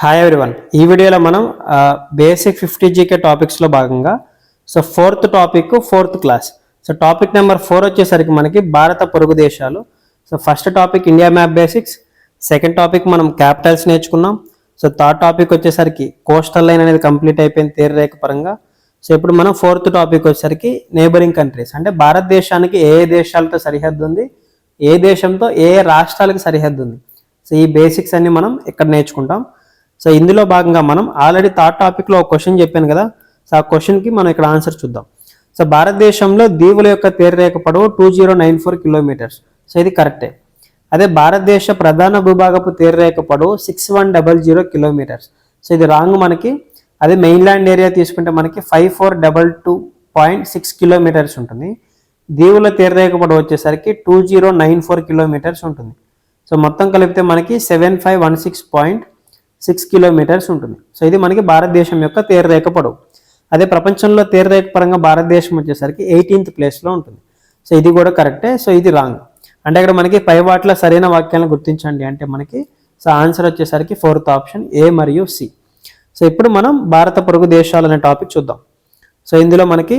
Hi everyone ఈ వీడియోలో మనం బేసిక్ ఫిఫ్టీ జీకే టాపిక్స్లో భాగంగా so fourth topic fourth class so topic number four వచ్చేసరికి మనకి భారత పొరుగు దేశాలు. So first topic India map basics second topic మనం క్యాపిటల్స్ నేర్చుకున్నాం. సో థర్డ్ టాపిక్ వచ్చేసరికి కోస్టల్ లైన్ అనేది కంప్లీట్ అయిపోయింది తీరరేఖ పరంగా. సో ఇప్పుడు మనం ఫోర్త్ టాపిక్ వచ్చేసరికి నేబరింగ్ కంట్రీస్ అంటే భారతదేశానికి ఏ ఏ దేశాలతో సరిహద్దు ఉంది? ఏ దేశంతో ఏ రాష్ట్రాలకు సరిహద్దు ఉంది? సో ఈ బేసిక్స్ అన్ని మనం ఇక్కడ నేర్చుకుంటాం. సో ఇందులో భాగంగా మనం ఆల్రెడీ థర్డ్ టాపిక్లో ఒక క్వశ్చన్ చెప్పాను కదా. సో ఆ క్వశ్చన్కి మనం ఇక్కడ ఆన్సర్ చూద్దాం. సో భారతదేశంలో దీవుల యొక్క తీరరేఖ పొడవు two zero nine four kilometres so ఇది కరెక్టే అదే భారతదేశ ప్రధాన భూభాగపు తీరరేఖ పొడవు six one double zero kilometres so ఇది రాంగ్ మనకి. అదే మెయిన్లాండ్ ఏరియా తీసుకుంటే మనకి five four double two point six kilometres ఉంటుంది. దీవుల తీరరేఖ పొడవు వచ్చేసరికి two zero nine four kilometres ఉంటుంది. సో మొత్తం కలిపితే మనకి seven five one six point six kilometres ఉంటుంది. సో ఇది మనకి భారతదేశం యొక్క తీరరేఖ పొడవు. అదే ప్రపంచంలో తీరరేఖ పరంగా భారతదేశం వచ్చేసరికి ఎయిటీన్త్ ప్లేస్లో ఉంటుంది. సో ఇది కూడా కరెక్టే. సో ఇది రాంగ్ అంటే ఇక్కడ మనకి పై వాటిలో సరైన వాక్యాలను గుర్తించండి అంటే మనకి సో ఆన్సర్ వచ్చేసరికి ఫోర్త్ ఆప్షన్ ఏ మరియు సి సో ఇప్పుడు మనం భారత పొరుగు దేశాలు అనే టాపిక్ చూద్దాం. సో ఇందులో మనకి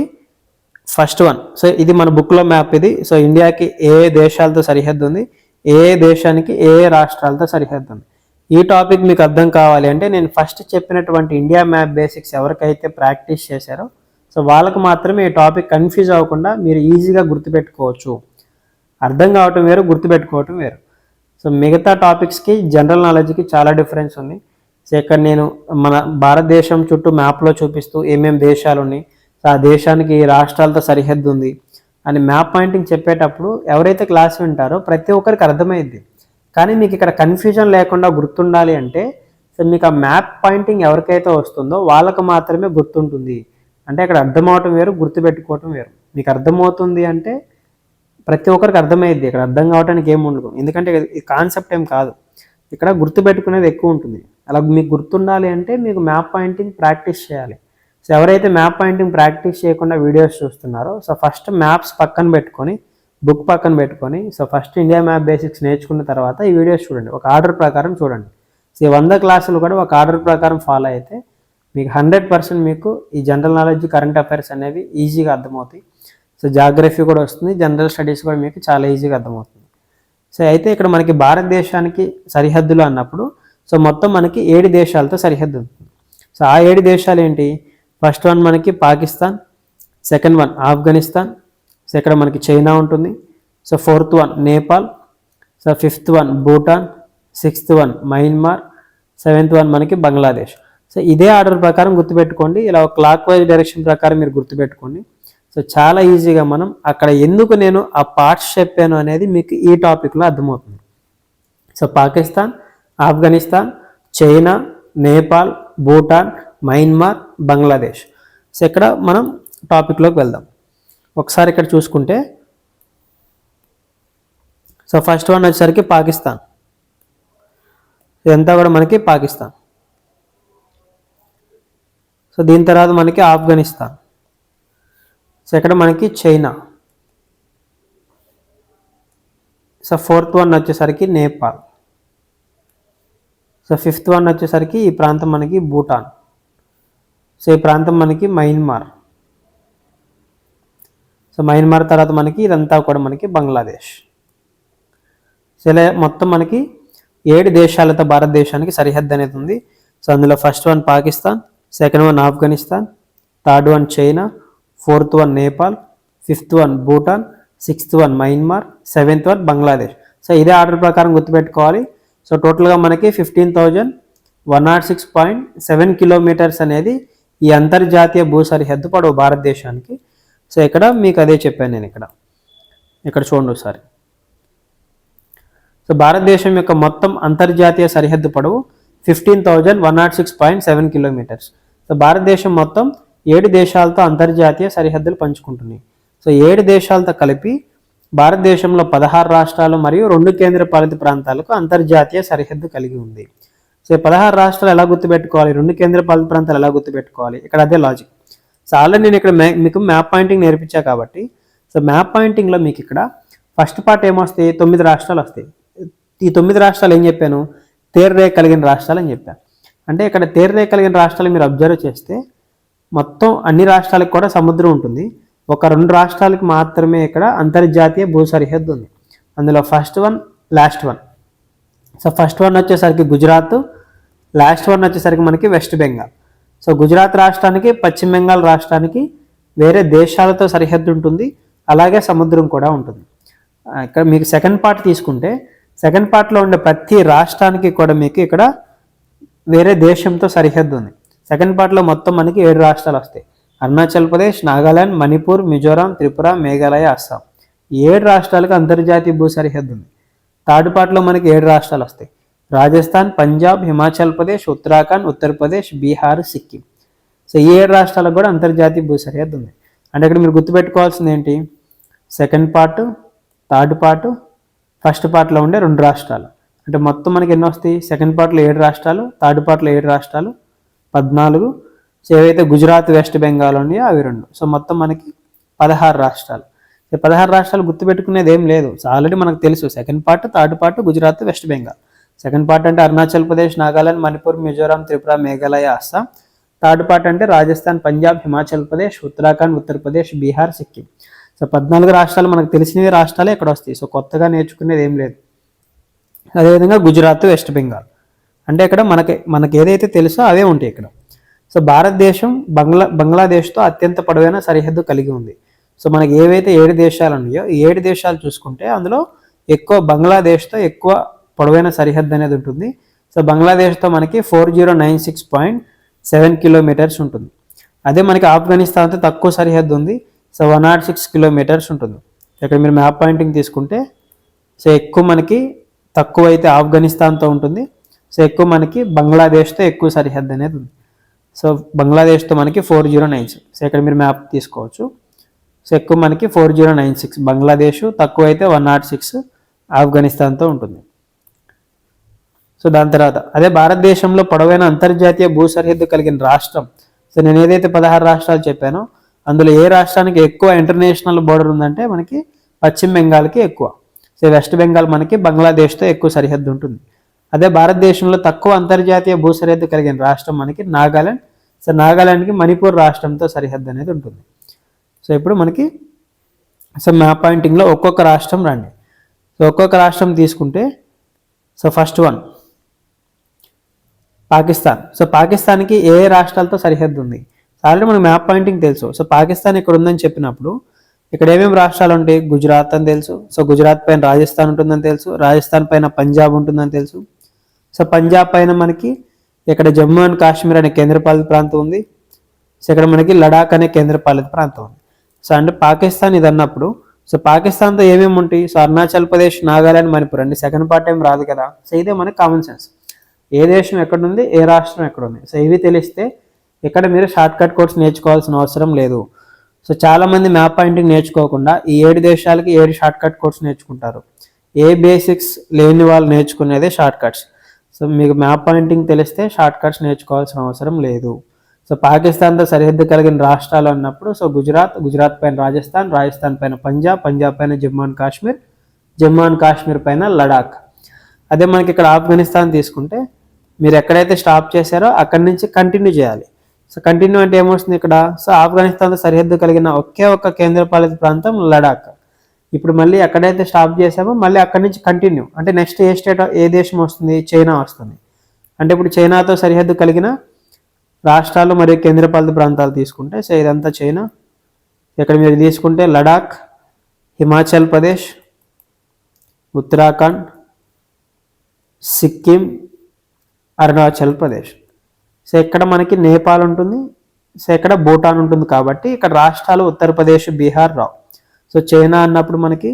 ఫస్ట్ వన్ సో ఇది మన బుక్లో మ్యాప్ ఇది. సో ఇండియాకి ఏ దేశాలతో సరిహద్దు ఉంది? ఏ ఏ దేశానికి ఏ ఏ రాష్ట్రాలతో సరిహద్దు ఉంది? ఈ టాపిక్ మీకు అర్థం కావాలి అంటే నేను ఫస్ట్ చెప్పినటువంటి ఇండియా మ్యాప్ బేసిక్స్ ఎవరికైతే ప్రాక్టీస్ చేశారో సో వాళ్ళకు మాత్రమే ఈ టాపిక్ కన్ఫ్యూజ్ అవ్వకుండా మీరు ఈజీగా గుర్తుపెట్టుకోవచ్చు. అర్థం కావటం వేరు గుర్తుపెట్టుకోవటం వేరు. సో మిగతా టాపిక్స్కి జనరల్ నాలెడ్జ్కి చాలా డిఫరెన్స్ ఉంది. సో ఇక్కడ నేను మన భారతదేశం చుట్టూ మ్యాప్లో చూపిస్తూ ఏమేమి దేశాలు ఉన్నాయి సో ఆ దేశానికి రాష్ట్రాలతో సరిహద్దు ఉంది అని మ్యాప్ పాయింటింగ్ చెప్పేటప్పుడు ఎవరైతే క్లాస్ వింటారో ప్రతి ఒక్కరికి అర్థమైద్ది. కానీ మీకు ఇక్కడ కన్ఫ్యూజన్ లేకుండా గుర్తుండాలి అంటే సో మీకు ఆ మ్యాప్ పాయింటింగ్ ఎవరికైతే వస్తుందో వాళ్ళకు మాత్రమే గుర్తుంటుంది. అంటే అక్కడ అర్థమవటం వేరు గుర్తుపెట్టుకోవటం వేరు. మీకు అర్థమవుతుంది అంటే ప్రతి ఒక్కరికి అర్థమైద్ది. ఇక్కడ అర్థం కావడానికి ఏమి ఉండదు. ఎందుకంటే ఈ కాన్సెప్ట్ ఏం కాదు. ఇక్కడ గుర్తుపెట్టుకునేది ఎక్కువ ఉంటుంది. అలా మీకు గుర్తుండాలి అంటే మీకు మ్యాప్ పాయింటింగ్ ప్రాక్టీస్ చేయాలి. సో ఎవరైతే మ్యాప్ పాయింటింగ్ ప్రాక్టీస్ చేయకుండా వీడియోస్ చూస్తున్నారో సో ఫస్ట్ మ్యాప్స్ పక్కన పెట్టుకొని బుక్ పక్కన పెట్టుకొని so first India map basics నేర్చుకున్న తర్వాత ఈ వీడియోస్ చూడండి. ఒక ఆర్డర్ ప్రకారం చూడండి. సో ఈ వంద క్లాసులు కూడా ఒక ఆర్డర్ ప్రకారం ఫాలో అయితే మీకు హండ్రెడ్ పర్సెంట్ మీకు ఈ జనరల్ నాలెడ్జ్ కరెంట్ అఫైర్స్ అనేవి ఈజీగా అర్థమవుతాయి. సో జాగ్రఫీ కూడా వస్తుంది జనరల్ స్టడీస్ కూడా మీకు చాలా ఈజీగా అర్థమవుతుంది. సో అయితే ఇక్కడ మనకి భారతదేశానికి సరిహద్దులు అన్నప్పుడు సో మొత్తం మనకి ఏడు దేశాలతో సరిహద్దు ఉంటుంది సో ఆ ఏడు దేశాలు ఏంటి? ఫస్ట్ వన్ మనకి Pakistan second one Afghanistan so ఇక్కడ మనకి చైనా ఉంటుంది. So fourth one Nepal. So fifth one Bhutan. Sixth one Myanmar. Seventh one మనకి బంగ్లాదేశ్. సో ఇదే ఆర్డర్ ప్రకారం గుర్తుపెట్టుకోండి. ఇలా క్లాక్ వైజ్ డైరెక్షన్ ప్రకారం మీరు గుర్తుపెట్టుకోండి. సో చాలా ఈజీగా మనం అక్కడ ఎందుకు నేను ఆ పార్ట్స్ చెప్పాను అనేది మీకు ఈ టాపిక్లో అర్థమవుతుంది. So Pakistan Afghanistan China Nepal Bhutan Myanmar Bangladesh. So ఇక్కడ మనం టాపిక్లోకి వెళ్దాం. ఒకసారి ఇక్కడ చూసుకుంటే. సో ఫస్ట్ వన్ వచ్చేసరికి పాకిస్తాన్. ఇదంతా కూడా మనకి పాకిస్తాన్. సో దీని తర్వాత మనకి ఆఫ్ఘనిస్తాన్. సో ఇక్కడ మనకి చైనా. సో ఫోర్త్ వన్ వచ్చేసరికి నేపాల్. సో ఫిఫ్త్ వన్ వచ్చేసరికి ఈ ప్రాంతం మనకి భూటాన్. సో ఈ ప్రాంతం మనకి మయన్మార్ సో మయన్మార్ తర్వాత మనకి ఇదంతా కూడా మనకి బంగ్లాదేశ్. సో ఇలా మొత్తం మనకి ఏడు దేశాలతో భారతదేశానికి సరిహద్దు అనేది ఉంది. సో అందులో first one Pakistan second one Afghanistan third one China fourth one Nepal fifth one Bhutan sixth one Myanmar seventh one Bangladesh. So ఇదే ఆర్డర్ ప్రకారం గుర్తుపెట్టుకోవాలి. సో టోటల్గా మనకి fifteen thousand one nought six point seven kilometres అనేది ఈ అంతర్జాతీయ భూ సరిహద్దు పొడవు భారతదేశానికి సో ఇక్కడ మీకు అదే చెప్పాను నేను ఇక్కడ. ఇక్కడ చూడండి ఒకసారి. సో భారతదేశం యొక్క మొత్తం అంతర్జాతీయ సరిహద్దు పొడవు fifteen thousand one nought six point seven kilometres so భారతదేశం మొత్తం ఏడు దేశాలతో అంతర్జాతీయ సరిహద్దులు పంచుకుంటున్నాయి. సో ఏడు దేశాలతో కలిపి భారతదేశంలో పదహారు రాష్ట్రాలు మరియు రెండు కేంద్ర పాలిత ప్రాంతాలకు అంతర్జాతీయ సరిహద్దు కలిగి ఉంది. సో ఈ పదహారు రాష్ట్రాలు ఎలా గుర్తుపెట్టుకోవాలి? రెండు కేంద్ర పాలిత ప్రాంతాలు ఎలా గుర్తుపెట్టుకోవాలి? ఇక్కడ అదే లాజిక్ సో ఆల్రెడీ నేను ఇక్కడ మే- మీకు మ్యాప్ పాయింటింగ్ నేర్పించా కాబట్టి. సో మ్యాప్ పాయింటింగ్లో మీకు ఇక్కడ ఫస్ట్ పార్ట్ ఏమొస్తాయి? తొమ్మిది రాష్ట్రాలు వస్తాయి. ఈ తొమ్మిది రాష్ట్రాలు ఏం చెప్పాను? తీరరేఖ కలిగిన రాష్ట్రాలు అని చెప్పాను అంటే ఇక్కడ తీరరేఖ కలిగిన రాష్ట్రాలు మీరు అబ్జర్వ్ చేస్తే మొత్తం అన్ని రాష్ట్రాలకు కూడా సముద్రం ఉంటుంది. ఒక రెండు రాష్ట్రాలకు మాత్రమే ఇక్కడ అంతర్జాతీయ భూ సరిహద్దు ఉంది. అందులో first one last one so first one వచ్చేసరికి గుజరాత్ లాస్ట్ వన్ వచ్చేసరికి మనకి వెస్ట్ బెంగాల్ సో గుజరాత్ రాష్ట్రానికి పశ్చిమ బెంగాల్ రాష్ట్రానికి వేరే దేశాలతో సరిహద్దు ఉంటుంది. అలాగే సముద్రం కూడా ఉంటుంది. ఇక్కడ మీకు సెకండ్ పార్ట్ తీసుకుంటే సెకండ్ పార్ట్లో ఉండే ప్రతి రాష్ట్రానికి కూడా మీకు ఇక్కడ వేరే దేశంతో సరిహద్దు ఉంది. సెకండ్ పార్ట్లో మొత్తం మనకి ఏడు రాష్ట్రాలు వస్తాయి. అరుణాచల్ ప్రదేశ్ నాగాలాండ్ మణిపూర్ మిజోరాం త్రిపుర మేఘాలయ అస్సాం. ఏడు రాష్ట్రాలకు అంతర్జాతీయ భూ సరిహద్దు ఉంది. థర్డ్ పార్ట్లో మనకి ఏడు రాష్ట్రాలు వస్తాయి. రాజస్థాన్ పంజాబ్ హిమాచల్ ప్రదేశ్ ఉత్తరాఖండ్ ఉత్తరప్రదేశ్ బీహార్ సిక్కిం. సో ఈ ఏడు రాష్ట్రాలకు కూడా అంతర్జాతీయ భూ సరిహద్దు ఉంది. అంటే ఇక్కడ మీరు గుర్తుపెట్టుకోవాల్సింది ఏంటి? Second part third part first పార్ట్లో ఉండే రెండు రాష్ట్రాలు. అంటే మొత్తం మనకి ఎన్ని వస్తాయి? సెకండ్ పార్ట్లో ఏడు రాష్ట్రాలు థర్డ్ పార్ట్లో ఏడు రాష్ట్రాలు పద్నాలుగు. సో ఏవైతే గుజరాత్ వెస్ట్ బెంగాల్ ఉన్నాయో అవి రెండు. సో మొత్తం మనకి పదహారు రాష్ట్రాలు. పదహారు రాష్ట్రాలు గుర్తుపెట్టుకునేది ఏం లేదు. ఆల్రెడీ మనకు తెలుసు. Second part third part Gujarat West Bengal. Second part అంటే అరుణాచల్ ప్రదేశ్ నాగాలాండ్ మణిపూర్ మిజోరాం త్రిపుర మేఘాలయ అస్సాం. థర్డ్ పార్ట్ అంటే రాజస్థాన్ పంజాబ్ హిమాచల్ ప్రదేశ్ ఉత్తరాఖండ్ ఉత్తరప్రదేశ్ బీహార్ సిక్కిం. సో పద్నాలుగు రాష్ట్రాలు మనకు తెలిసినవి రాష్ట్రాలే ఇక్కడ వస్తాయి. సో కొత్తగా నేర్చుకునేది ఏం లేదు. అదేవిధంగా గుజరాత్ వెస్ట్ బెంగాల్ అంటే ఇక్కడ మనకి మనకి ఏదైతే తెలుసో అవే ఉంటాయి ఇక్కడ. సో భారతదేశం బంగ్లా బంగ్లాదేశ్తో అత్యంత పొడవైన సరిహద్దు కలిగి ఉంది. సో మనకి ఏవైతే ఏడు దేశాలు ఉన్నాయో ఈ ఏడు దేశాలు చూసుకుంటే అందులో ఎక్కువ బంగ్లాదేశ్తో ఎక్కువ పొడవైన సరిహద్దు అనేది ఉంటుంది. సో బంగ్లాదేశ్తో మనకి four zero nine six point seven kilometres ఉంటుంది. అదే మనకి ఆఫ్ఘనిస్తాన్తో తక్కువ సరిహద్దు ఉంది. So one nought six kilometres ఉంటుంది. ఇక్కడ మీరు మ్యాప్ పాయింటింగ్ తీసుకుంటే సో ఎక్కువ మనకి తక్కువ అయితే ఆఫ్ఘనిస్తాన్తో ఉంటుంది. సో ఎక్కువ మనకి బంగ్లాదేశ్తో ఎక్కువ సరిహద్దు అనేది ఉంది. సో బంగ్లాదేశ్తో మనకి four zero nine six so ఇక్కడ మీరు మ్యాప్ తీసుకోవచ్చు. సో ఎక్కువ మనకి four zero nine six Bangladesh తక్కువ అయితే వన్ నాట్ సిక్స్ ఆఫ్ఘనిస్తాన్తో ఉంటుంది. సో దాని తర్వాత అదే భారతదేశంలో పొడవైన అంతర్జాతీయ భూ సరిహద్దు కలిగిన రాష్ట్రం. సో నేను ఏదైతే పదహారు రాష్ట్రాలు చెప్పానో అందులో ఏ రాష్ట్రానికి ఎక్కువ ఇంటర్నేషనల్ బోర్డర్ ఉందంటే మనకి పశ్చిమ బెంగాల్కి ఎక్కువ. సో వెస్ట్ బెంగాల్ మనకి బంగ్లాదేశ్తో ఎక్కువ సరిహద్దు ఉంటుంది. అదే భారతదేశంలో తక్కువ అంతర్జాతీయ భూ సరిహద్దు కలిగిన రాష్ట్రం మనకి నాగాలాండ్. సో నాగాలాండ్కి మణిపూర్ రాష్ట్రంతో సరిహద్దు అనేది ఉంటుంది. సో ఇప్పుడు మనకి సో మ్యాప్ పాయింటింగ్లో ఒక్కొక్క రాష్ట్రం రండి. సో ఒక్కొక్క రాష్ట్రం తీసుకుంటే so first one Pakistan. So పాకిస్తాన్కి ఏ ఏ రాష్ట్రాలతో సరిహద్దు ఉంది ఆల్రెడీ మనకు మ్యాప్ పాయింటింగ్ తెలుసు. సో పాకిస్తాన్ ఇక్కడ ఉందని చెప్పినప్పుడు ఇక్కడ ఏమేమి రాష్ట్రాలు ఉంటాయి? గుజరాత్ అని తెలుసు. సో గుజరాత్ పైన రాజస్థాన్ ఉంటుందని తెలుసు. రాజస్థాన్ పైన పంజాబ్ ఉంటుందని తెలుసు. సో పంజాబ్ పైన మనకి ఇక్కడ జమ్మూ అండ్ కాశ్మీర్ అనే కేంద్రపాలిత ప్రాంతం ఉంది. సో ఇక్కడ మనకి లడాక్ అనే కేంద్రపాలిత ప్రాంతం ఉంది. సో అంటే పాకిస్తాన్ ఇది అన్నప్పుడు సో పాకిస్తాన్తో ఏమేమి ఉంటాయి? సో అరుణాచల్ ప్రదేశ్ నాగాలాండ్ మణిపూర్. అండి సెకండ్ పార్ట్ ఏం రాదు కదా? సో ఇదే మనకి కామన్ సెన్స్ ఏ దేశం ఎక్కడుంది ఏ రాష్ట్రం ఎక్కడ ఉంది సో ఇవి తెలిస్తే ఇక్కడ మీరు షార్ట్ కట్ కోర్స్ నేర్చుకోవాల్సిన అవసరం లేదు. సో చాలామంది మ్యాప్ పాయింటింగ్ నేర్చుకోకుండా ఈ ఏడు దేశాలకి ఏడు షార్ట్ కట్ కోర్స్ నేర్చుకుంటారు. ఏ బేసిక్స్ లేని వాళ్ళు నేర్చుకునేదే షార్ట్ కట్స్ సో మీకు మ్యాప్ పాయింటింగ్ తెలిస్తే షార్ట్ కట్స్ నేర్చుకోవాల్సిన అవసరం లేదు. సో పాకిస్తాన్తో సరిహద్దు కలిగిన రాష్ట్రాలు అన్నప్పుడు సో గుజరాత్ గుజరాత్ పైన రాజస్థాన్ రాజస్థాన్ పైన పంజాబ్ పంజాబ్ పైన జమ్మూ అండ్ కాశ్మీర్ జమ్మూ అండ్ కాశ్మీర్ పైన లడాక్. అదే మనకి ఇక్కడ ఆఫ్ఘనిస్తాన్ తీసుకుంటే మీరు ఎక్కడైతే స్టాప్ చేశారో అక్కడి నుంచి కంటిన్యూ చేయాలి. సో కంటిన్యూ అంటే ఏమొస్తుంది ఇక్కడ? సో ఆఫ్ఘనిస్తాన్తో సరిహద్దు కలిగిన ఒకే ఒక్క కేంద్రపాలిత ప్రాంతం లడాక్. ఇప్పుడు మళ్ళీ ఎక్కడైతే స్టాప్ చేసామో మళ్ళీ అక్కడి నుంచి కంటిన్యూ అంటే నెక్స్ట్ ఏ స్టేట్ ఏ దేశం వస్తుంది? చైనా వస్తుంది. అంటే ఇప్పుడు చైనాతో సరిహద్దు కలిగిన రాష్ట్రాలు మరియు కేంద్రపాలిత ప్రాంతాలు తీసుకుంటే సో ఇదంతా చైనా. ఇక్కడ మీరు తీసుకుంటే లడాక్ హిమాచల్ ప్రదేశ్ ఉత్తరాఖండ్ సిక్కిం అరుణాచల్ ప్రదేశ్. సో ఇక్కడ మనకి నేపాల్ ఉంటుంది సో ఇక్కడ భూటాన్ ఉంటుంది కాబట్టి ఇక్కడ రాష్ట్రాలు ఉత్తరప్రదేశ్ బీహార్ రావు. సో చైనా అన్నప్పుడు మనకి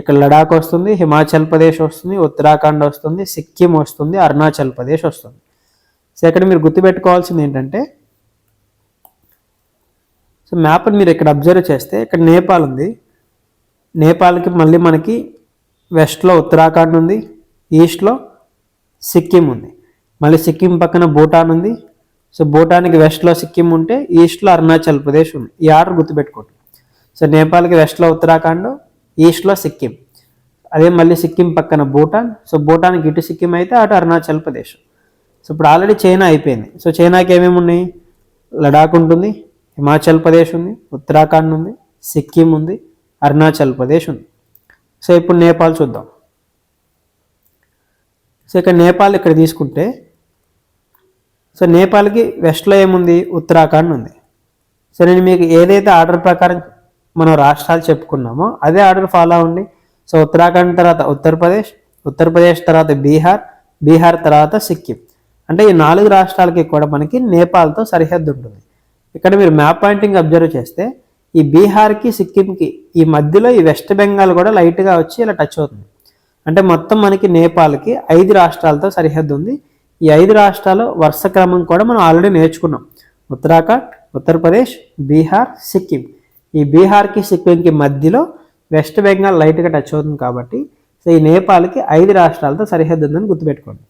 ఇక్కడ లడాక్ వస్తుంది హిమాచల్ ప్రదేశ్ వస్తుంది ఉత్తరాఖండ్ వస్తుంది సిక్కిం వస్తుంది అరుణాచల్ ప్రదేశ్ వస్తుంది. సో ఇక్కడ మీరు గుర్తుపెట్టుకోవాల్సింది ఏంటంటే సో మ్యాప్ని మీరు ఇక్కడ అబ్జర్వ్ చేస్తే ఇక్కడ నేపాల్ ఉంది. నేపాల్కి మళ్ళీ మనకి వెస్ట్లో ఉత్తరాఖండ్ ఉంది ఈస్ట్లో సిక్కిం ఉంది. మళ్ళీ సిక్కిం పక్కన భూటాన్ ఉంది. సో భూటాన్కి వెస్ట్లో సిక్కిం ఉంటే ఈస్ట్లో అరుణాచల్ ప్రదేశ్ ఉంది. ఈ ఆర్డర్ గుర్తుపెట్టుకోండి. సో నేపాల్కి వెస్ట్లో ఉత్తరాఖండ్ ఈస్ట్లో సిక్కిం. అదే మళ్ళీ సిక్కిం పక్కన భూటాన్. సో భూటాన్కి ఇటు సిక్కిం అయితే అటు అరుణాచల్ ప్రదేశ్. సో ఇప్పుడు ఆల్రెడీ చైనా అయిపోయింది. సో చైనాకి ఏమేమి ఉన్నాయి? లడాక్ ఉంటుంది హిమాచల్ ప్రదేశ్ ఉంది ఉత్తరాఖండ్ ఉంది సిక్కిం ఉంది అరుణాచల్ ప్రదేశ్ ఉంది. సో ఇప్పుడు నేపాల్ చూద్దాం. సో ఇక్కడ నేపాల్ ఇక్కడ తీసుకుంటే సో నేపాల్కి వెస్ట్లో ఏముంది? ఉత్తరాఖండ్ ఉంది. సో నేను మీకు ఏదైతే ఆర్డర్ ప్రకారం మనం రాష్ట్రాలు చెప్పుకున్నామో అదే ఆర్డర్ ఫాలో అవ్వండి. సో ఉత్తరాఖండ్ తర్వాత ఉత్తరప్రదేశ్ ఉత్తరప్రదేశ్ తర్వాత బీహార్ బీహార్ తర్వాత సిక్కిం. అంటే ఈ నాలుగు రాష్ట్రాలకి కూడా మనకి నేపాల్తో సరిహద్దు ఉంటుంది. ఇక్కడ మీరు మ్యాప్ పాయింటింగ్ అబ్జర్వ్ చేస్తే ఈ బీహార్కి సిక్కింకి ఈ మధ్యలో ఈ వెస్ట్ బెంగాల్ కూడా లైట్గా వచ్చి ఇలా టచ్ అవుతుంది. అంటే మొత్తం మనకి నేపాల్కి ఐదు రాష్ట్రాలతో సరిహద్దు ఉంది. ఈ ఐదు రాష్ట్రాలు వరుస క్రమం కూడా మనం ఆల్రెడీ నేర్చుకున్నాం. ఉత్తరాఖండ్ ఉత్తరప్రదేశ్ బీహార్ సిక్కిం. ఈ బీహార్కి సిక్కింకి మధ్యలో వెస్ట్ బెంగాల్ లైట్గా టచ్ అవుతుంది కాబట్టి సో ఈ నేపాల్కి ఐదు రాష్ట్రాలతో సరిహద్దు ఉందని గుర్తుపెట్టుకోండి.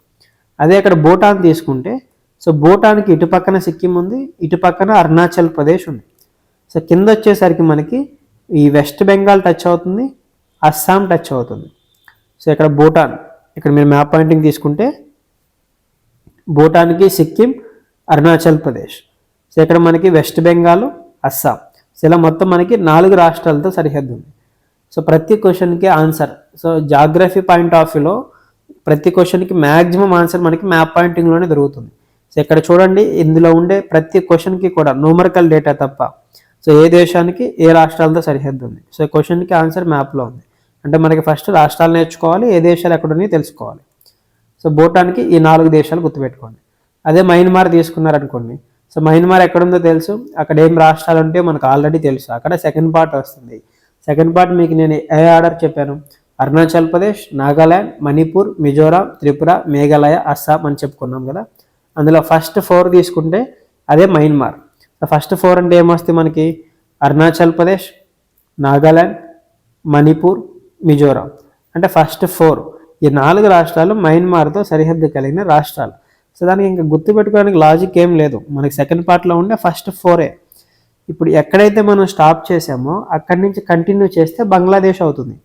అదే అక్కడ భూటాన్ తీసుకుంటే సో భూటాన్కి ఇటు పక్కన సిక్కిం ఉంది ఇటు పక్కన అరుణాచల్ ప్రదేశ్ ఉంది. సో కింద వచ్చేసరికి మనకి ఈ వెస్ట్ బెంగాల్ టచ్ అవుతుంది అస్సాం టచ్ అవుతుంది. సో ఇక్కడ భూటాన్ ఇక్కడ మీరు మ్యాప్ పాయింటింగ్ తీసుకుంటే భూటాన్కి సిక్కిం అరుణాచల్ ప్రదేశ్. సో ఇక్కడ మనకి వెస్ట్ బెంగాల్ అస్సాం. సో ఇలా మొత్తం మనకి నాలుగు రాష్ట్రాలతో సరిహద్దు ఉంది. సో ప్రతి క్వశ్చన్కి answer. So geography point of వ్యూలో ప్రతి క్వశ్చన్కి మ్యాక్సిమం ఆన్సర్ మనకి మ్యాప్ పాయింటింగ్లోనే దొరుకుతుంది. సో ఇక్కడ చూడండి ఇందులో ఉండే ప్రతి క్వశ్చన్కి కూడా న్యూమరికల్ డేటా తప్ప. సో ఏ దేశానికి ఏ రాష్ట్రాలతో సరిహద్దు ఉంది. సో క్వశ్చన్కి ఆన్సర్ మ్యాప్లో ఉంది. అంటే మనకి ఫస్ట్ రాష్ట్రాలు నేర్చుకోవాలి ఏ దేశాలు ఎక్కడున్నాయో తెలుసుకోవాలి. సో భూటాన్కి ఈ నాలుగు దేశాలు గుర్తుపెట్టుకోండి. అదే మయన్మార్ తీసుకున్నారనుకోండి. సో మయన్మార్ ఎక్కడుందో తెలుసు? అక్కడ ఏం రాష్ట్రాలు ఉంటే మనకు ఆల్రెడీ తెలుసు. అక్కడ సెకండ్ పార్ట్ వస్తుంది. సెకండ్ పార్ట్ మీకు నేను ఏ ఆర్డర్ చెప్పాను? అరుణాచల్ ప్రదేశ్ నాగాల్యాండ్ మణిపూర్ మిజోరాం త్రిపుర మేఘాలయ అస్సాం అని చెప్పుకున్నాం కదా? అందులో ఫస్ట్ ఫోర్ తీసుకుంటే అదే మయన్మార్. ఫస్ట్ ఫోర్ అంటే ఏమొస్తుంది మనకి? అరుణాచల్ ప్రదేశ్ నాగాల్యాండ్ మణిపూర్ మిజోరాం. అంటే ఫస్ట్ ఫోర్ ఈ నాలుగు రాష్ట్రాలు మయన్మార్తో సరిహద్దు కలిగిన రాష్ట్రాలు. సో దానికి ఇంకా గుర్తుపెట్టుకోవడానికి లాజిక్ ఏం లేదు. మనకి సెకండ్ పార్ట్లో ఉండే ఫస్ట్ ఫోరే ఇప్పుడు ఎక్కడైతే మనం స్టాప్ చేసామో అక్కడి నుంచి కంటిన్యూ చేస్తే బంగ్లాదేశ్ అవుతుంది.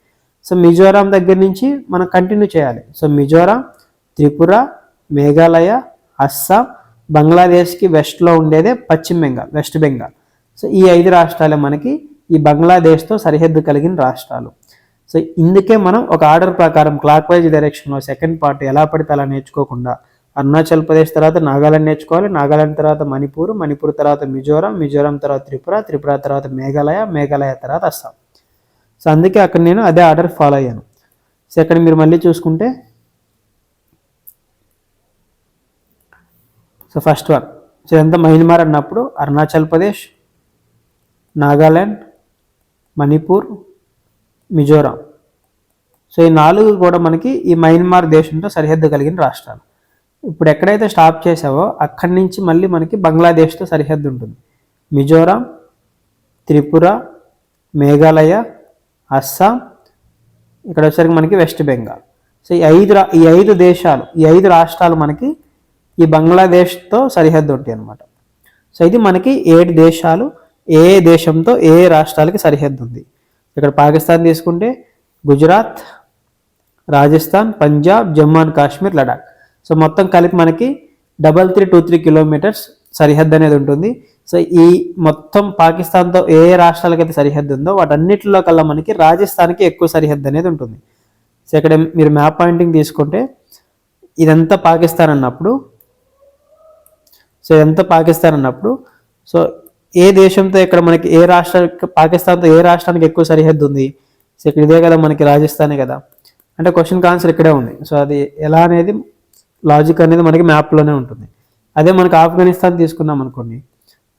సో మిజోరాం దగ్గర నుంచి మనం కంటిన్యూ చేయాలి. సో మిజోరాం త్రిపుర మేఘాలయ అస్సాం బంగ్లాదేశ్కి వెస్ట్లో ఉండేదే పశ్చిమ బెంగాల్ వెస్ట్ బెంగాల్ సో ఈ ఐదు రాష్ట్రాలే మనకి ఈ బంగ్లాదేశ్తో సరిహద్దు కలిగిన రాష్ట్రాలు. సో ఇందుకే మనం ఒక ఆర్డర్ ప్రకారం క్లాక్ వైజ్ డైరెక్షన్లో సెకండ్ పార్ట్ ఎలా పడితే అలా నేర్చుకోకుండా అరుణాచల్ ప్రదేశ్ తర్వాత నాగాలాండ్ నేర్చుకోవాలి. నాగాలాండ్ తర్వాత మణిపూర్ మణిపూర్ తర్వాత మిజోరం మిజోరం తర్వాత త్రిపుర త్రిపుర తర్వాత మేఘాలయ మేఘాలయ తర్వాత అస్సాం. సో అందుకే అక్కడ నేను అదే ఆర్డర్ ఫాలో అయ్యాను. సో ఇక్కడ మీరు మళ్ళీ చూసుకుంటే సో ఫస్ట్ వన్ సో ఇదంతా మహిళమార్ అన్నప్పుడు అరుణాచల్ ప్రదేశ్ నాగాల్యాండ్ మణిపూర్ మిజోరాం. సో ఈ నాలుగు కూడా మనకి ఈ మయన్మార్ దేశంతో సరిహద్దు కలిగిన రాష్ట్రాలు. ఇప్పుడు ఎక్కడైతే స్టాప్ చేసావో అక్కడి నుంచి మళ్ళీ మనకి బంగ్లాదేశ్తో సరిహద్దు ఉంటుంది. మిజోరాం త్రిపుర మేఘాలయ అస్సాం ఇక్కడ వచ్చేసరికి మనకి వెస్ట్ బెంగాల్. సో ఈ ఐదు ఈ ఐదు దేశాలు ఈ ఐదు రాష్ట్రాలు మనకి ఈ బంగ్లాదేశ్తో సరిహద్దు ఉంటాయి అన్నమాట. సో ఇది మనకి ఏడు దేశాలు ఏ దేశంతో ఏ రాష్ట్రాలకి సరిహద్దు ఉంది. ఇక్కడ పాకిస్తాన్ తీసుకుంటే గుజరాత్ రాజస్థాన్ పంజాబ్ జమ్మూ అండ్ కాశ్మీర్ లడాక్. సో మొత్తం కలిపి మనకి double three two three kilometres సరిహద్దు అనేది ఉంటుంది. సో ఈ మొత్తం పాకిస్తాన్తో ఏ ఏ రాష్ట్రాలకైతే సరిహద్దు ఉందో వాటన్నిటిలో కల్లా మనకి రాజస్థాన్కి ఎక్కువ సరిహద్దు అనేది ఉంటుంది. సో ఇక్కడ మీరు మ్యాప్ పాయింటింగ్ తీసుకుంటే ఇదంతా పాకిస్తాన్ అన్నప్పుడు సో ఇదంతా పాకిస్తాన్ అన్నప్పుడు సో ఏ దేశంతో ఇక్కడ మనకి ఏ రాష్ట్ర పాకిస్తాన్తో ఏ రాష్ట్రానికి ఎక్కువ సరిహద్దు ఉంది? సో ఇక్కడ ఇదే కదా మనకి రాజస్థానే కదా. అంటే క్వశ్చన్ ఆన్సర్ ఇక్కడే ఉంది. సో అది ఎలా అనేది లాజిక్ అనేది మనకి మ్యాప్లోనే ఉంటుంది. అదే మనకి ఆఫ్ఘనిస్తాన్ తీసుకున్నాం అనుకోండి.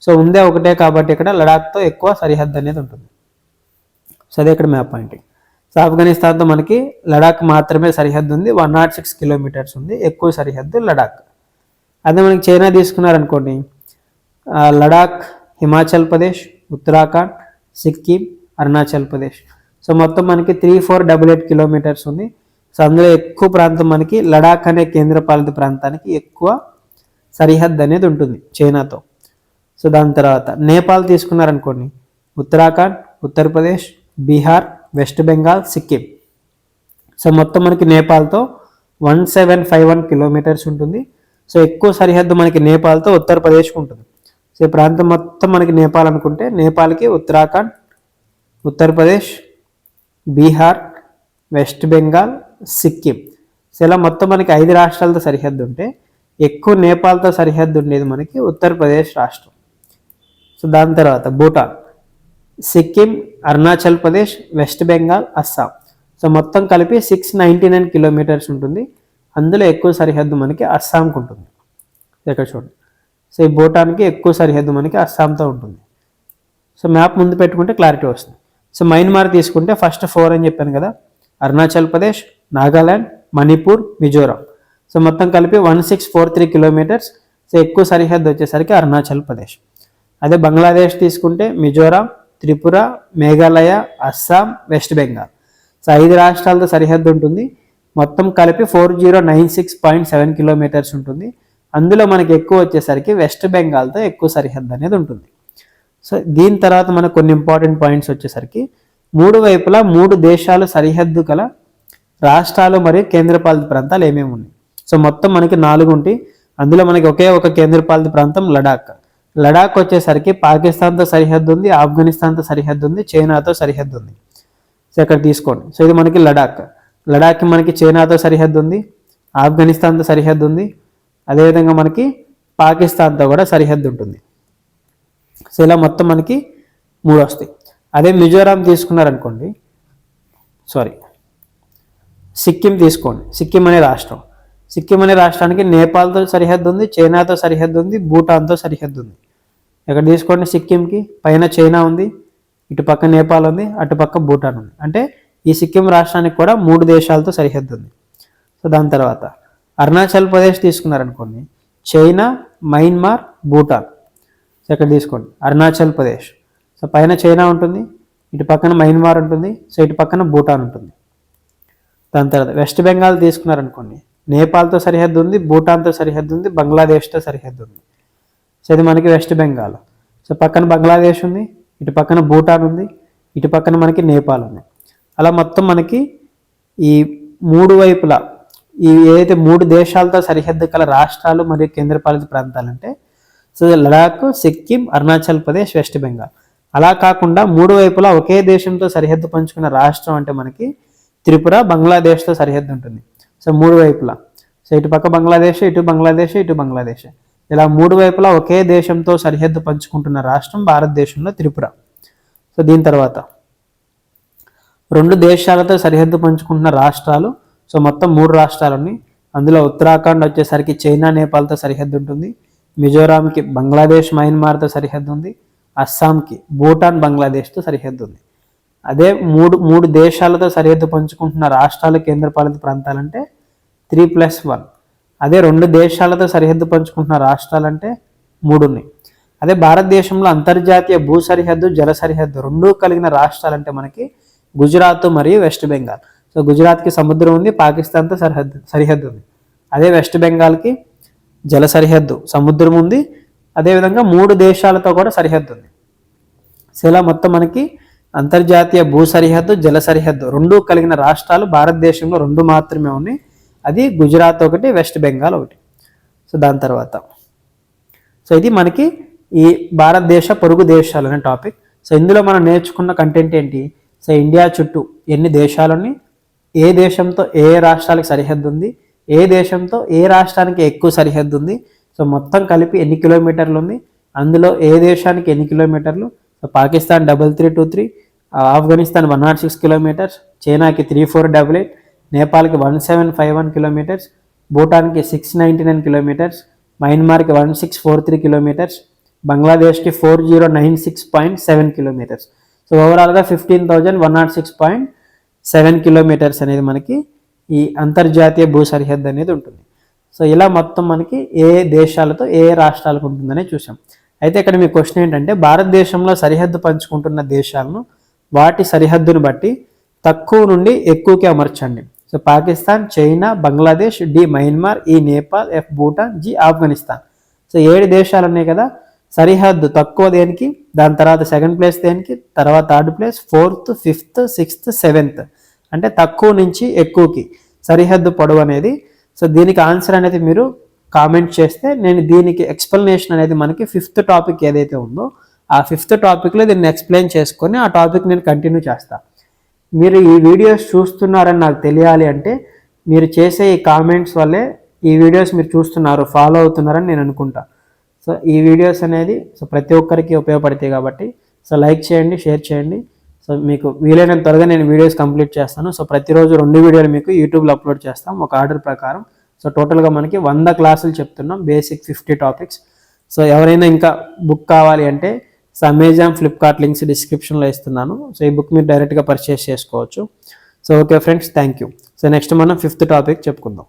సో ఉందే ఒకటే కాబట్టి ఇక్కడ లడాక్తో ఎక్కువ సరిహద్దు అనేది ఉంటుంది. సో అదే ఇక్కడ మ్యాప్ పాయింట్ సో ఆఫ్ఘనిస్తాన్తో మనకి లడాక్ మాత్రమే సరిహద్దు ఉంది. వన్ నాట్ సిక్స్ కిలోమీటర్స్ ఉంది. ఎక్కువ సరిహద్దు లడాక్. అదే మనకి చైనా తీసుకున్నారనుకోండి. లడాక్ హిమాచల్ ప్రదేశ్ ఉత్తరాఖండ్ సిక్కిం అరుణాచల్ ప్రదేశ్. సో మొత్తం మనకి three four double eight kilometres ఉంది. సో అందులో ఎక్కువ ప్రాంతం మనకి లడాక్ అనే కేంద్రపాలిత ప్రాంతానికి ఎక్కువ సరిహద్దు అనేది ఉంటుంది చైనాతో. సో దాని తర్వాత నేపాల్ తీసుకున్నారనుకోండి. ఉత్తరాఖండ్ ఉత్తరప్రదేశ్ బీహార్ వెస్ట్ బెంగాల్ సిక్కిం. సో మొత్తం మనకి నేపాల్తో one seven five one kilometres ఉంటుంది. సో ఎక్కువ సరిహద్దు మనకి నేపాల్తో ఉత్తరప్రదేశ్కి ఉంటుంది. సో ఈ ప్రాంతం మొత్తం మనకి నేపాల్ అనుకుంటే నేపాల్కి ఉత్తరాఖండ్ ఉత్తరప్రదేశ్ బీహార్ వెస్ట్ బెంగాల్ సిక్కిం. సో ఇలా మొత్తం మనకి ఐదు రాష్ట్రాలతో సరిహద్దు ఉంటే ఎక్కువ నేపాల్తో సరిహద్దు ఉండేది మనకి ఉత్తరప్రదేశ్ రాష్ట్రం. సో దాని తర్వాత భూటాన్. సిక్కిం అరుణాచల్ ప్రదేశ్ వెస్ట్ బెంగాల్ అస్సాం. సో మొత్తం కలిపి సిక్స్ నైంటీ నైన్ కిలోమీటర్స్ ఉంటుంది. అందులో ఎక్కువ సరిహద్దు మనకి అస్సాంకి ఉంటుంది ఇక్కడ చూడండి. సో ఈ భూటాన్కి ఎక్కువ సరిహద్దు మనకి అస్సాంతో ఉంటుంది. సో మ్యాప్ ముందు పెట్టుకుంటే క్లారిటీ వస్తుంది. సో మైన్మార్ తీసుకుంటే ఫస్ట్ ఫోర్ అని చెప్పాను కదా అరుణాచల్ ప్రదేశ్ నాగాల్యాండ్ మణిపూర్ మిజోరాం. సో మొత్తం కలిపి one six four three kilometres. So ఎక్కువ సరిహద్దు వచ్చేసరికి అరుణాచల్ ప్రదేశ్. అదే బంగ్లాదేశ్ తీసుకుంటే మిజోరాం త్రిపుర మేఘాలయ అస్సాం వెస్ట్ బెంగాల్. సో ఐదు రాష్ట్రాలతో సరిహద్దు ఉంటుంది. మొత్తం కలిపి four zero nine six point seven kilometres ఉంటుంది. అందులో మనకి ఎక్కువ వచ్చేసరికి వెస్ట్ బెంగాల్తో ఎక్కువ సరిహద్దు అనేది ఉంటుంది. సో దీని తర్వాత మనకు కొన్ని ఇంపార్టెంట్ పాయింట్స్ వచ్చేసరికి మూడు వైపులా మూడు దేశాలు సరిహద్దు గల రాష్ట్రాలు మరియు కేంద్రపాలిత ప్రాంతాలు ఏమేమి ఉన్నాయి? సో మొత్తం మనకి నాలుగు ఉంటాయి. అందులో మనకి ఒకే ఒక కేంద్రపాలిత ప్రాంతం లడాక్. లడాక్ వచ్చేసరికి పాకిస్తాన్తో సరిహద్దు ఉంది ఆఫ్ఘనిస్తాన్తో సరిహద్దు ఉంది చైనాతో సరిహద్దు ఉంది. సో ఇక్కడ తీసుకోండి. సో ఇది మనకి లడాక్. లడాక్ మనకి చైనాతో సరిహద్దు ఉంది ఆఫ్ఘనిస్తాన్తో సరిహద్దు ఉంది అదేవిధంగా మనకి పాకిస్తాన్తో కూడా సరిహద్దు ఉంటుంది. సో ఇలా మొత్తం మనకి మూడు వస్తాయి. అదే మిజోరాం తీసుకున్నారనుకోండి సారీ సిక్కిం తీసుకోండి. సిక్కిం అనే రాష్ట్రం. సిక్కిం అనే రాష్ట్రానికి నేపాల్తో సరిహద్దు ఉంది చైనాతో సరిహద్దు ఉంది భూటాన్తో సరిహద్దు ఉంది. ఇక్కడ తీసుకోండి సిక్కింకి పైన చైనా ఉంది ఇటు పక్క నేపాల్ ఉంది అటు పక్క భూటాన్ ఉంది. అంటే ఈ సిక్కిం రాష్ట్రానికి కూడా మూడు దేశాలతో సరిహద్దు ఉంది. సో దాని తర్వాత అరుణాచల్ ప్రదేశ్ తీసుకున్నారనుకోండి చైనా మయన్మార్ భూటాన్. సో ఇక్కడ తీసుకోండి అరుణాచల్ ప్రదేశ్. సో పైన చైనా ఉంటుంది ఇటు పక్కన మయన్మార్ ఉంటుంది సో ఇటు పక్కన భూటాన్ ఉంటుంది. దాని తర్వాత వెస్ట్ బెంగాల్ తీసుకున్నారనుకోండి నేపాల్తో సరిహద్దు ఉంది భూటాన్తో సరిహద్దు ఉంది బంగ్లాదేశ్తో సరిహద్దు ఉంది. సో ఇది మనకి వెస్ట్ బెంగాల్. సో పక్కన బంగ్లాదేశ్ ఉంది ఇటు పక్కన భూటాన్ ఉంది ఇటు పక్కన మనకి నేపాల్ ఉంది. అలా మొత్తం మనకి ఈ మూడు వైపులా ఈ ఏదైతే మూడు దేశాలతో సరిహద్దు కల రాష్ట్రాలు మరియు కేంద్రపాలిత ప్రాంతాలు అంటే సో లడాక్ సిక్కిం అరుణాచల్ ప్రదేశ్ వెస్ట్ బెంగాల్. అలా కాకుండా మూడు వైపులా ఒకే దేశంతో సరిహద్దు పంచుకున్న రాష్ట్రం అంటే మనకి త్రిపుర బంగ్లాదేశ్తో సరిహద్దు ఉంటుంది. సో మూడు వైపులా. సో ఇటు పక్క బంగ్లాదేశ్ ఇటు బంగ్లాదేశ్ ఇటు బంగ్లాదేశ్. ఇలా మూడు వైపులా ఒకే దేశంతో సరిహద్దు పంచుకుంటున్న రాష్ట్రం భారతదేశంలో త్రిపుర. సో దీని తర్వాత రెండు దేశాలతో సరిహద్దు పంచుకుంటున్న రాష్ట్రాలు సో మొత్తం మూడు రాష్ట్రాలని అందులో ఉత్తరాఖండ్ వచ్చేసరికి చైనా నేపాల్తో సరిహద్దు ఉంటుంది. మిజోరాంకి బంగ్లాదేశ్ మయన్మార్తో సరిహద్దు ఉంది. అస్సాంకి భూటాన్ బంగ్లాదేశ్తో సరిహద్దు ఉంది. అదే మూడు మూడు దేశాలతో సరిహద్దు పంచుకుంటున్న రాష్ట్రాలు కేంద్రపాలిత ప్రాంతాలంటే త్రీ ప్లస్ వన్. అదే రెండు దేశాలతో సరిహద్దు పంచుకుంటున్న రాష్ట్రాలంటే మూడు ఉన్నాయి. అదే భారతదేశంలో అంతర్జాతీయ భూ సరిహద్దు జల సరిహద్దు రెండూ కలిగిన రాష్ట్రాలంటే మనకి గుజరాత్ మరియు వెస్ట్ బెంగాల్. సో గుజరాత్కి సముద్రం ఉంది పాకిస్తాన్తో సరిహద్దు సరిహద్దు ఉంది. అదే వెస్ట్ బెంగాల్కి జల సరిహద్దు సముద్రం ఉంది. అదేవిధంగా మూడు దేశాలతో కూడా సరిహద్దు ఉంది. సో ఇలా మొత్తం మనకి అంతర్జాతీయ భూ సరిహద్దు జల సరిహద్దు రెండు కలిగిన రాష్ట్రాలు భారతదేశంలో రెండు మాత్రమే ఉన్నాయి. అది గుజరాత్ ఒకటి వెస్ట్ బెంగాల్ ఒకటి. సో దాని తర్వాత. సో ఇది మనకి ఈ భారతదేశ పొరుగు దేశాలు అనే టాపిక్. సో ఇందులో మనం నేర్చుకున్న కంటెంట్ ఏంటి? సో ఇండియా చుట్టూ ఎన్ని దేశాలని ఏ దేశంతో ఏ రాష్ట్రాలకు సరిహద్దు ఉంది ఏ దేశంతో ఏ రాష్ట్రానికి ఎక్కువ సరిహద్దు ఉంది సో మొత్తం కలిపి ఎన్ని కిలోమీటర్లు ఉంది అందులో ఏ దేశానికి ఎన్ని కిలోమీటర్లు? So Pakistan double three two three Afghanistan one nought six kilometres చైనాకి three four double eight నేపాల్కి one seven five one kilometres భూటాన్కి six ninety nine kilometres మయన్మార్కి one six four three kilometres బంగ్లాదేశ్కి four zero nine six point seven kilometres. So ఓవరాల్గా fifteen thousand one nought six point seven kilometres అనేది మనకి ఈ అంతర్జాతీయ భూ సరిహద్దు అనేది ఉంటుంది. So ఇలా మొత్తం మనకి ఏ దేశాలతో ఏ రాష్ట్రాలకు ఉంటుందనే చూసాం అయితే ఇక్కడ మీ క్వశ్చన్ ఏంటంటే భారతదేశంలో సరిహద్దు పంచుకుంటున్న దేశాలను వాటి సరిహద్దును బట్టి తక్కువ నుండి ఎక్కువకి అమర్చండి. So Pakistan China Bangladesh D Myanmar E Nepal F Bhutan G Afghanistan. So ఏడు దేశాలు ఉన్నాయి కదా సరిహద్దు తక్కువ దేనికి? దాని తర్వాత సెకండ్ ప్లేస్ దేనికి? తర్వాత third place fourth fifth sixth seventh అంటే తక్కువ నుంచి ఎక్కువకి సరిహద్దు పొడవు అనేది. సో దీనికి ఆన్సర్ అనేది మీరు కామెంట్ చేస్తే నేను దీనికి ఎక్స్ప్లెనేషన్ అనేది మనకి ఫిఫ్త్ టాపిక్ ఏదైతే ఉందో ఆ ఫిఫ్త్ టాపిక్లో దీన్ని ఎక్స్ప్లెయిన్ చేసుకొని ఆ టాపిక్ నేను కంటిన్యూ చేస్తాను మీరు ఈ వీడియోస్ చూస్తున్నారని నాకు తెలియాలి అంటే మీరు చేసే ఈ కామెంట్స్ వల్లే ఈ వీడియోస్ మీరు చూస్తున్నారు ఫాలో అవుతున్నారని నేను అనుకుంటాను సో ఈ వీడియోస్ అనేది సో ప్రతి ఒక్కరికి ఉపయోగపడతాయి కాబట్టి సో లైక్ చేయండి షేర్ చేయండి. సో మీకు వీలైనంత త్వరగా నేను వీడియోస్ కంప్లీట్ చేస్తాను. సో ప్రతిరోజు రెండు వీడియోలు మీకు యూట్యూబ్లో అప్లోడ్ చేస్తాం. ఒక ఆర్డర్ ప్రకారం. సో టోటల్గా మనకి వంద క్లాసులు చెప్తున్నాం బేసిక్ ఫిఫ్టీ టాపిక్స్. సో ఎవరైనా ఇంకా బుక్ కావాలి అంటే సో అమెజాన్ ఫ్లిప్కార్ట్ లింక్స్ డిస్క్రిప్షన్లో ఇస్తున్నాను. సో ఈ బుక్ మీరు డైరెక్ట్గా పర్చేస్ చేసుకోవచ్చు. So okay friends thank you. So next మనం ఫిఫ్త్ టాపిక్ చెప్పుకుందాం.